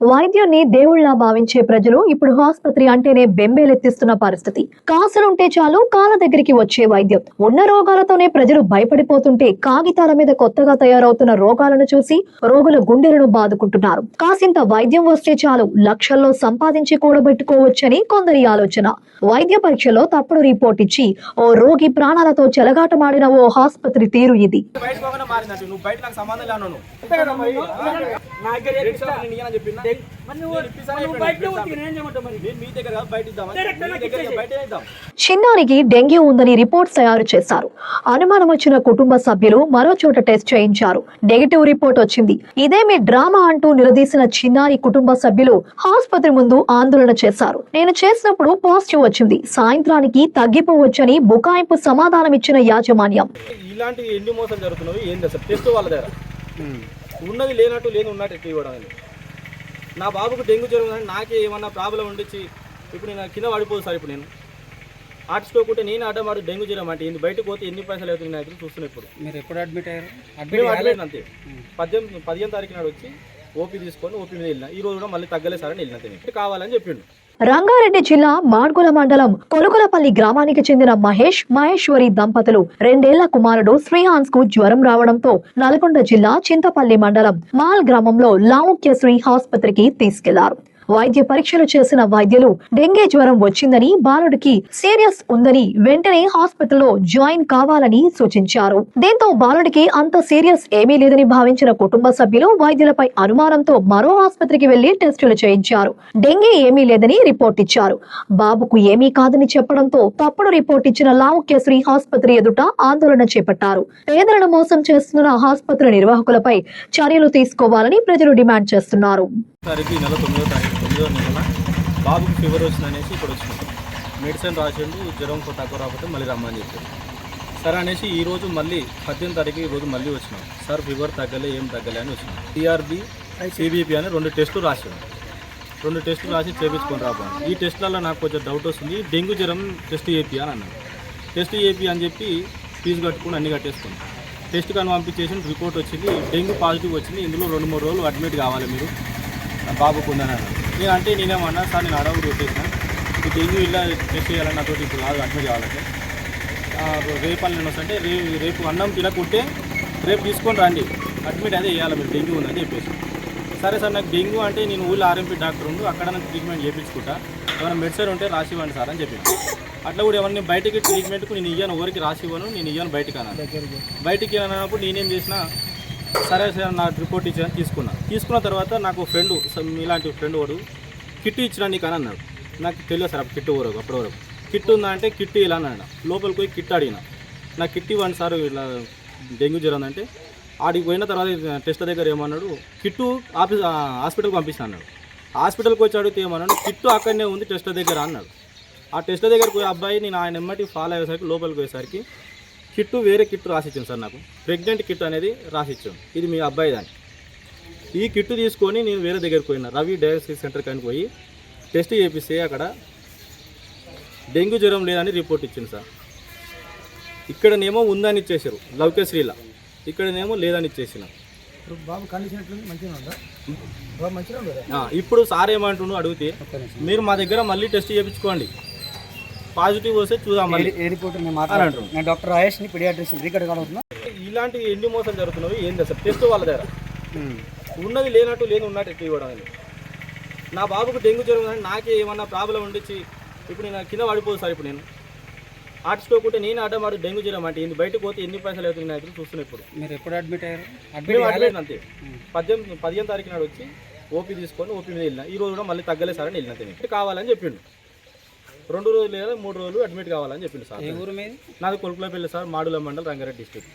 వైద్యాన్ని దేవుళ్ళా భావించే ప్రజలు ఇప్పుడు ఆసుపత్రి అంటేనే బెంబేలెత్తిస్తున్న పరిస్థితి. కాసులుంటే చాలు కాళ్ళ దగ్గరికి వచ్చే వైద్యం. ఉన్న రోగాలతోనే ప్రజలు భయపడిపోతుంటే కాగితాల మీద కొత్తగా తయారవుతున్న రోగాలను చూసి రోగుల గుండెలను బాదుకుంటున్నారు. కాసింత వైద్యం వస్తే చాలు లక్షల్లో సంపాదించి కూడబెట్టుకోవచ్చని కొందరి ఆలోచన. వైద్య పరీక్షలో తప్పుడు రిపోర్ట్ ఇచ్చి ఓ రోగి ప్రాణాలతో చెలగాటమాడిన ఓ ఆసుపత్రి తీరు ఇది. మీ మీ చిన్నారికి డెంగ్యూ ఉందని రిపోర్ట్ తయారు చేశారు. అనుమానం వచ్చిన కుటుంబ సభ్యులు మరో చోట టెస్ట్ చేయించారు. నెగటివ్ రిపోర్ట్ వచ్చింది. ఇదేమి డ్రామా అంటూ నిలదీసిన చిన్నారి కుటుంబ సభ్యులు ఆసుపత్రి ముందు ఆందోళన చేశారు. నేను చేసినప్పుడు పాజిటివ్ వచ్చింది. సాయంత్రానికి తగ్గిపోవచ్చని బుకాయింపు సమాధానం ఇచ్చిన యాజమాన్యం. ఇలాంటి ఎన్ని మోసాలు జరుగుతున్నాయి ఏంది అసలు? టెస్ట్ వాళ్ళ దగ్గర. ఉన్నది లేనట్టు లేని ఉన్నట్టు ఎట్లా ఇవ్వడం అని నా బాబుకు డెంగ్యూ జ్వరం నాకే ఏమన్నా ప్రాబ్లం ఉండిచ్చి ఇప్పుడు నేను కింద పడిపోదు సార్ ఇప్పుడు నేను. ఆర్టిస్టోకుంటే నేను అడ్డమాడు డెంగ్యూ జ్వరం అంటే ఎన్ని బయటకు పోతే ఎన్ని పైసలు అవుతుంది నా దగ్గర చూస్తున్నా ఇప్పుడు. మీరు ఎప్పుడు అడ్మిట్ అయ్యారు? అడ్మిట్ అంతే. పద్దెనిమిది పదిహేను తారీఖు నాడు వచ్చి ఓపీ తీసుకొని ఓపీ మీద వెళ్ళిన. ఈ రోజు కూడా మళ్ళీ తగ్గలే సార్ అని వెళ్ళిన తిని. కావాలని చెప్పిండు. రంగారెడ్డి జిల్లా మాడ్గుల మండలం కొలుకులపల్లి గ్రామానికి చెందిన మహేష్ మహేశ్వరి దంపతులు రెండేళ్ళ కుమారుడు శ్రీహాన్స్కు జ్వరం రావడంతో నల్గొండ జిల్లా చింతపల్లి మండలం మాల్ గ్రామంలో లావుక్యశ్రీ ఆసుపత్రికి తీసుకెళ్ళారు. వైద్య పరీక్షలు చేసిన వైద్యులు డెంగీ జ్వరం వచ్చిందని బాలుడికి సీరియస్ ఉందని వెంటనే ఆసుపత్రిలో జాయిన్ కావాలని సూచించారు. దీంతో బాలుడికి అంత సీరియస్ ఏమీ లేదని భావించిన కుటుంబ సభ్యులు వైద్యులపై అనుమానంతో మరో ఆసుపత్రికి వెళ్ళి టెస్టులు చేయించారు. డెంగీ ఏమీ లేదని రిపోర్ట్ ఇచ్చారు. బాబుకు ఏమీ కాదని చెప్పడంతో తప్పుడు రిపోర్ట్ ఇచ్చిన లావుక్యశ్రీ ఆసుపత్రి ఎదుట ఆందోళన చేపట్టారు. పేదలను మోసం చేస్తున్న ఆసుపత్రి నిర్వాహకులపై చర్యలు తీసుకోవాలని ప్రజలు డిమాండ్ చేస్తున్నారు. తొమ్మిదో నెల బాబుకి ఫీవర్ వచ్చింది అనేసి ఇక్కడ వచ్చినాం. మెడిసిన్ రాసిండు జ్వరం తక్కువ రాకపోతే మళ్ళీ రమ్మని చెప్పారు సరే అనేసి ఈ రోజు మళ్ళీ పద్దెనిమిది తారీఖు ఈ రోజు మళ్ళీ వచ్చినాం. సార్ ఫీవర్ తగ్గలే ఏం తగ్గలే అని వచ్చినాం. టీఆర్బీ సిబిపి అని రెండు టెస్టులు రాసాను రెండు టెస్టులు రాసి చేపించుకొని రాబోను ఈ టెస్టులలో నాకు కొంచెం డౌట్ వస్తుంది. డెంగ్యూ జ్వరం టెస్ట్ చేపి అని అన్నాడు. టెస్ట్ చేపి అని చెప్పి ఫీజు కట్టుకుని అన్ని కట్టేసుకున్నాం. టెస్ట్ కానీ పంపించేసి రిపోర్ట్ వచ్చింది. డెంగ్యూ పాజిటివ్ వచ్చింది. ఇందులో రెండు మూడు రోజులు అడ్మిట్ కావాలి మీరు. బాబుకు ఉందని అన్నాడు. నేను అంటే నేనేమన్నా సార్ నేను అడవుడు వచ్చేసిన ఈ డెంగ్యూ ఇలా టెస్ట్ చేయాలని నాతో ఇప్పుడు కాదు అడ్మిట్ కావాలంటే. రేపు అని నేను వస్తుంటే రేపు రేపు అన్నం తినకుంటే రేపు తీసుకొని రండి. అడ్మిట్ అదే చేయాలి మీరు డెంగ్యూ ఉందని చెప్పేసి. సరే సార్ నాకు డెంగ్యూ అంటే నేను ఊళ్ళో ఆర్ఎంపీ డాక్టర్ ఉండు అక్కడ నాకు ట్రీట్మెంట్ చేయించుకుంటా ఏమైనా మెడిసిన్ ఉంటే రాసి ఇవ్వండి సార్ అని చెప్పి అట్లా కూడా ఎవరిని బయటికి ట్రీట్మెంట్కు నేను ఇయ్యాను ఎవరికి రాసి ఇవ్వను నేను ఇయ్యాను బయటికి అన్నాను. బయటికి అన్నప్పుడు నేనేం చేసిన సరే సార్ నా రిపోర్ట్ ఇచ్చాను తీసుకున్నా. తీసుకున్న తర్వాత నాకు ఫ్రెండ్ ఇలాంటి ఫ్రెండ్ వాడు కిట్ ఇచ్చిన నీకు అని అన్నాడు. నాకు తెలియదు సార్ కిట్ వరకు అప్పటి వరకు. కిట్ ఉందా అంటే కిట్ ఇలా అన్నాడు. లోపలికి పోయి కిట్ అడిగిన. నాకు కిట్ ఇవ్వండి సార్ ఇలా డెంగ్యూ జ్వరం అంటే. ఆడికి పోయిన తర్వాత టెస్ట్ దగ్గర ఏమన్నాడు కిట్టు ఆఫీస్ హాస్పిటల్కి పంపిస్తాను అన్నాడు. హాస్పిటల్కి వచ్చి అడిగితే ఏమన్నాడు కిట్టు అక్కడనే ఉంది టెస్ట్ దగ్గర అన్నాడు. ఆ టెస్ట్ దగ్గరకు పోయి అబ్బాయి నేను ఆయన ఎమ్మటి ఫాలో అయ్యేసరికి లోపలికి పోయేసరికి కిట్టు వేరే కిట్టు రాసిచ్చాను సార్ నాకు. ప్రెగ్నెంట్ కిట్ అనేది రాసిచ్చాను ఇది మీ అబ్బాయి దాన్ని ఈ కిట్టు తీసుకొని నేను వేరే దగ్గరికి పోయినా. రవి డయాలసిస్ సెంటర్ కానీ పోయి టెస్ట్ చేపిస్తే అక్కడ డెంగ్యూ జ్వరం లేదని రిపోర్ట్ ఇచ్చింది సార్. ఇక్కడనేమో ఉందని ఇచ్చేసారు లౌక్యశ్రీల ఇక్కడనేమో లేదని ఇచ్చేసిన. ఇప్పుడు సార్ ఏమంటుండో అడిగితే మీరు మా దగ్గర మళ్ళీ టెస్ట్ చేయించుకోండి. పాజిటివ్ వస్తే చూద్దాం నేను డాక్టర్ రాయేష్ని పిడియాట్రిషన్ రికార్డ్ ఇలాంటి ఎన్ని మోసాలు జరుగుతున్నాయి ఏంది అసలు? టెస్ట్ వాళ్ళ దగ్గర. ఉన్నది లేనట్టు లేని ఉన్నట్టు ఎట్లా ఇవ్వడం అని నా బాబుకు డెంగ్యూ జ్వరం ఉందని నాకే ఏమన్నా ప్రాబ్లం ఉండిచ్చి ఇప్పుడు నేను కింద పడిపోదు సార్ ఇప్పుడు నేను. ఆర్టిస్టోకుంటే నేను అడ్డమాడు డెంగ్యూ జ్వరం అంటే ఎన్ని బయటకు పోతే ఎన్ని పైసలు అవుతుంది నా దగ్గర చూస్తున్నా ఇప్పుడు. మీరు ఎప్పుడు అడ్మిట్ అయ్యారు? అడ్మిట్ అంతే. పద్దెనిమిది పదిహేను తారీఖు నాడు వచ్చి ఓపీ తీసుకొని ఓపీ మీద వెళ్ళిన. ఈ రోజు కూడా మళ్ళీ తగ్గలేదు సార్ అని వెళ్ళిన కావాలని చెప్పిండు. రెండు రోజులు లేదా మూడు రోజులు అడ్మిట్ కావాలని చెప్పిండు సార్. ఏ ఊరు మీది? నాది కొలుకులో పెళ్ళి సార్ మాడుల మండల్ రంగారెడ్డి డిస్ట్రిక్ట్.